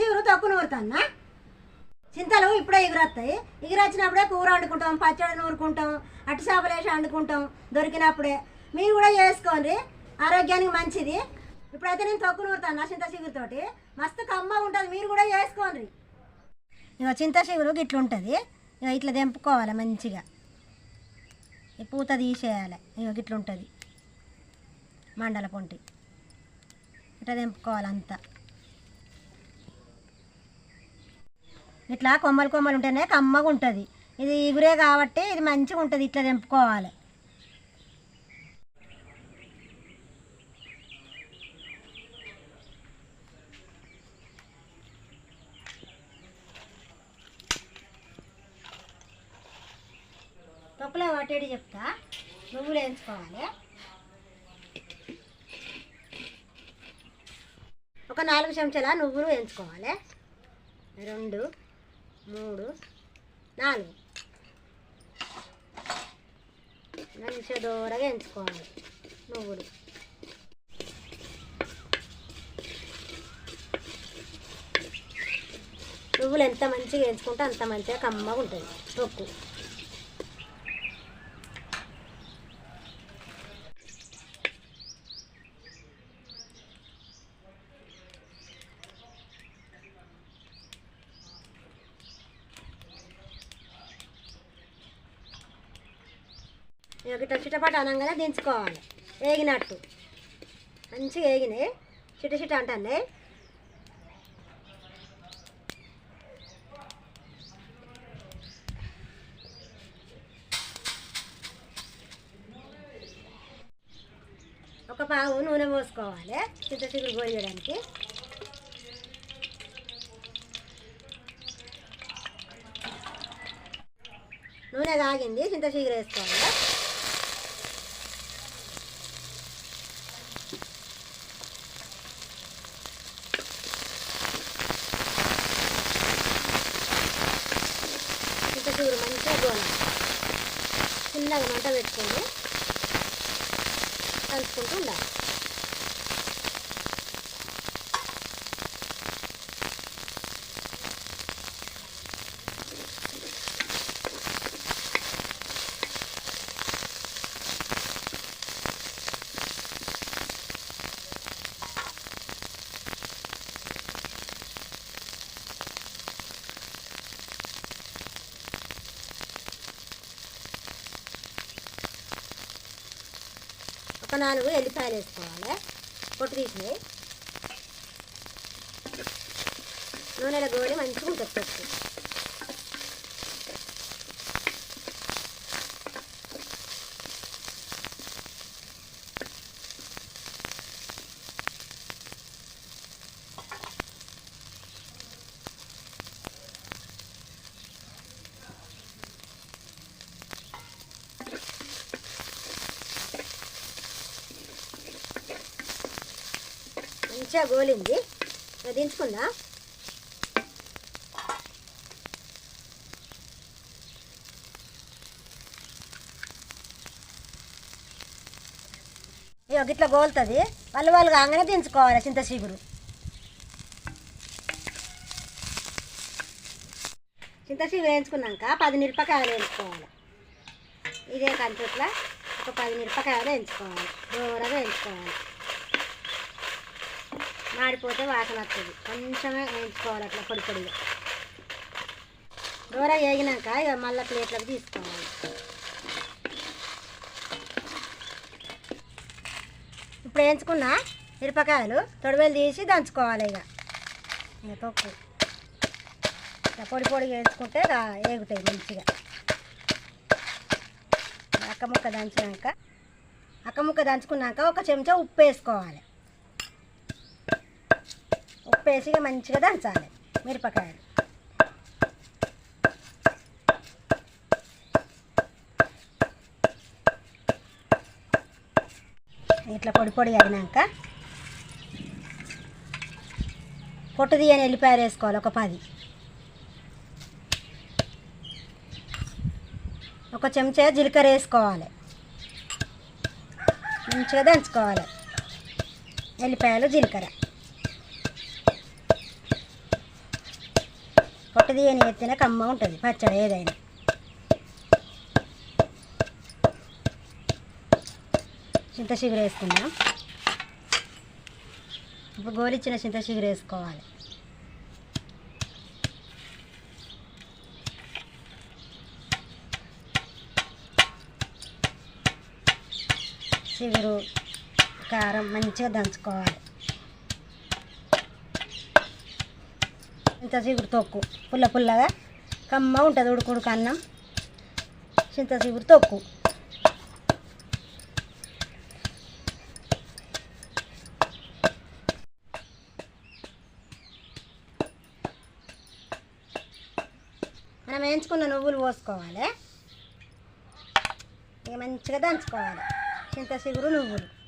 చిగురు తక్కువ నూరుతాన్నా చింతలు ఇప్పుడే ఎగురొస్తాయి ఎగురొచ్చినప్పుడే కూర వండుకుంటాం పచ్చడి నూరుకుంటాం అట్టి చేపలు వేసి వండుకుంటాం దొరికినప్పుడే. మీరు కూడా చేసుకోండి. ఆరోగ్యానికి మంచిది. ఇప్పుడైతే నేను తక్కువ నూరుతాను చింత చిగురుతోటి? మస్తు కమ్మ ఉంటుంది. మీరు కూడా చేసుకోండి. ఇక చింత చిగురు ఇట్లా ఉంటుంది. ఇక ఇట్లా తెంపుకోవాలి మంచిగా. పూత తీసేయాలి. ఇక ఇట్లా ఉంటుంది. మండల పొంటి. ఇట్లా తెంపుకోవాలి అంతా. ఇట్లా కొమ్మలు కొమ్మలు ఉంటేనే కమ్మగా ఉంటుంది. ఇది ఇగురే కాబట్టి ఇది మంచిగా ఉంటుంది ఇట్లా తెంపుకోవాలి. తొక్కలో పట్టేది చెప్తా. నువ్వులు వేయించుకోవాలి. ఒక నాలుగు చెంచాల నువ్వులు వేయించుకోవాలి. రెండు మూడు నాలుగు. మంచిగా దూరగా ఎంచుకోవాలి. నువ్వులు. నువ్వులు ఎంత మంచిగా ఎంచుకుంటే అంత మంచిగా కమ్మగా ఉంటుంది. తొక్కు. ఇట్లా చిటపట అనగానే దించుకోవాలి. వేగినట్టు మంచిగా వేగినాయి చిట చిట అంటాయి ఒక పావు నూనె పోసుకోవాలి. చింత చిగురు పోయడానికి. నూనె తాగింది. చింత చిగురు వేసుకోవాలి చింత చిగురు మంచిగా చిన్నగా మంట పెట్టుకొని కలుపుకుంటూ ఉండాలి. ఒక నాలుగు ఎల్లిపాయలు వేసుకోవాలి పొట్టు తీసినాయి. నూనెల గోడి మంచిగా ఉంటుంది మంచిగా గోలింది. ఇక దించుకుందా. ఇక ఇట్లా గోలుతుంది. వాళ్ళు వాళ్ళు కాగానే దించుకోవాలి చింత చీగురు. చింత వేయించుకున్నాక పది మిరపకాయలు వేయించుకోవాలి. ఇదే కంచుట్ల ఒక పది మిరపకాయలు వేయించుకోవాలి. దూరంగా వేయించుకోవాలి. మాడిపోతే వాసన వస్తుంది. కొంచెమే వేయించుకోవాలి అట్లా పొడి పొడిగా. దూర వేగినాక ఇక మళ్ళీ ప్లేట్లకు తీసుకోవాలి. ఇప్పుడు వేయించుకున్న మిరపకాయలు తొడవేలు తీసి దంచుకోవాలి ఇక. ఇక తొక్కు. ఇక పొడి పొడిగా వేయించుకుంటే వేగుతాయి మంచిగా. అక్క ముక్క దంచినాక అక్క ముక్క దంచుకున్నాక ఒక చెంచా ఉప్పు వేసుకోవాలి. పప్పు వేసి మంచిగా దంచాలి మిరపకాయలు. ఇట్లా పొడి పొడి అయినాక పొట్టు తీయని ఎల్లిపాయలు వేసుకోవాలి ఒక పది. ఒక చెంచా జీలకర్ర వేసుకోవాలి. మంచిగా దంచుకోవాలి. ఎల్లిపాయలు జీలకర్ర. పొట్టది ఎత్తిన కమ్మ ఉంటుంది పచ్చడి ఏదైనా. చింత చిగురు వేసుకుందాం. ఇప్పుడు గోలిచ్చిన చింత చిగురు వేసుకోవాలి. చిగురు కారం మంచిగా దంచుకోవాలి. ఇంత చిగురు తొక్కు. పుల్ల పుల్లగా కమ్మ ఉంటుంది ఉడుకుడుకు అన్నం. చింత చిగురు తొక్కు. మనం వేయించుకున్న నువ్వులు పోసుకోవాలి. ఇక మంచిగా దంచుకోవాలి. చింత చిగురు నువ్వులు.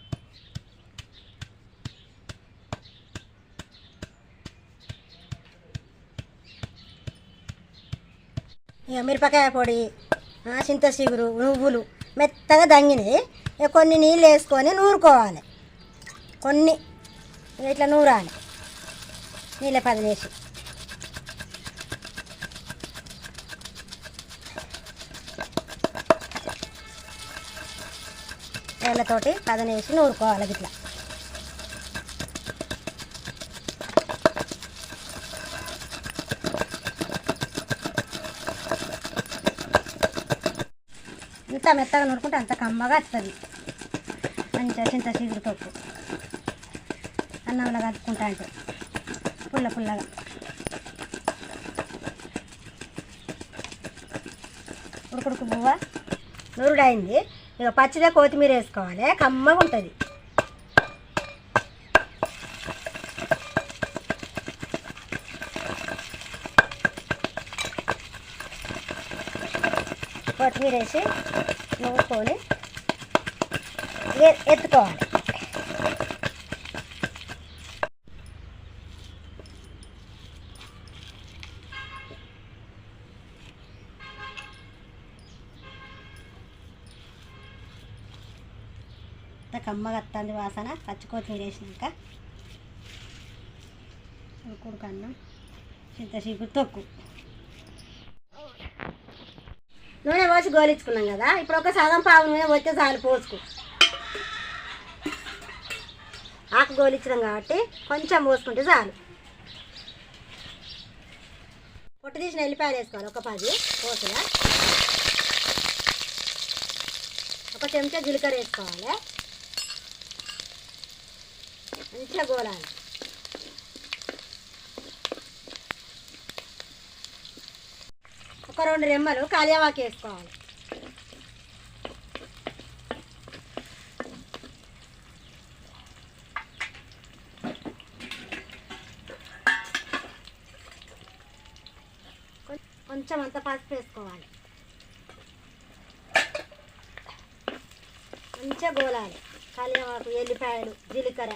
ఇక మిరపకాయ పొడి చింత చిగురు నువ్వులు మెత్తగా దంగినవి. ఇక కొన్ని నీళ్ళు వేసుకొని నూరుకోవాలి. కొన్ని ఇట్లా నూరాలి. నీళ్ళ పదిలేసి వేళ్ళతోటి పదనేసి నూరుకోవాలి ఇట్లా. ఇంత మెత్తగా నూరుకుంటే అంత కమ్మగా వస్తుంది. మంచిగా చింత చీగురు తొక్కు అన్నంలో కలుపుకుంటా అంటే పుల్ల పుల్లగా. ఉడుకుడుకు బువ్వ నూరుడైంది. ఇక పచ్చిదే కొత్తిమీర వేసుకోవాలి. కమ్మగా ఉంటుంది కొత్తిమీర వేసి నూరుకొని ఎత్తుకోవాలి. ఇంత కమ్మగా వస్తుంది వాసన. పచ్చి వేసినాక ఉడుకుడుకు అన్నం చింత చీపురు తొక్కు. నూనె పోసి గోలించుకున్నాం కదా. ఇప్పుడు ఒక సగం పావు నూనె పోతే చాలు పోసుకో. ఆకు గోలిచ్చినాం కాబట్టి కొంచెం పోసుకుంటే చాలు. పొట్టు తీసిన ఎల్లిపాయలు వేసుకోవాలి ఒక పది పోసుల. ఒక చెంచా జీలకర్ర వేసుకోవాలి. మంచిగా గోలాలి. ఒక రెండు రెమ్మలు కాలియావాకి వేసుకోవాలి. కొంచెం అంత పసుపు వేసుకోవాలి. మంచిగా గోలాలి. కాలియావాకు ఎల్లిపాయలు జీలకర్ర.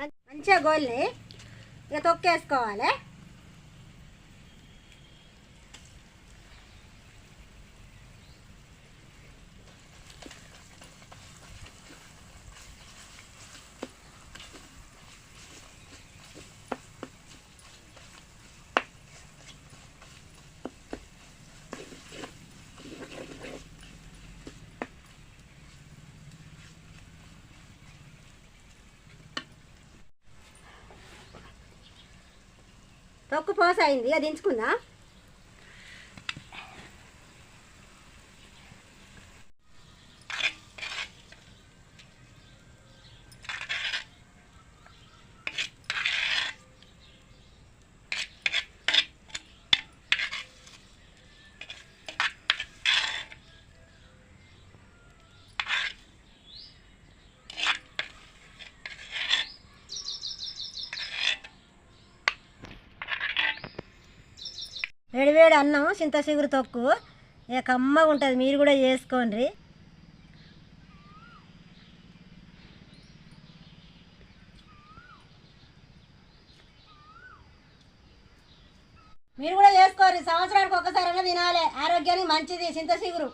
మంచిగా గోల్ని ఇక తొక్కేసుకోవాలి. తొక్కు పోస అయింది అది దించుకుందా వేడివేడి అన్నం చింత చిగురు తొక్కు. ఇక కమ్మగా ఉంటుంది మీరు కూడా చేసుకోండి. మీరు కూడా చేసుకోరు సంవత్సరానికి ఒక్కసారైనా తినాలి. ఆరోగ్యానికి మంచిది చింత చిగురు.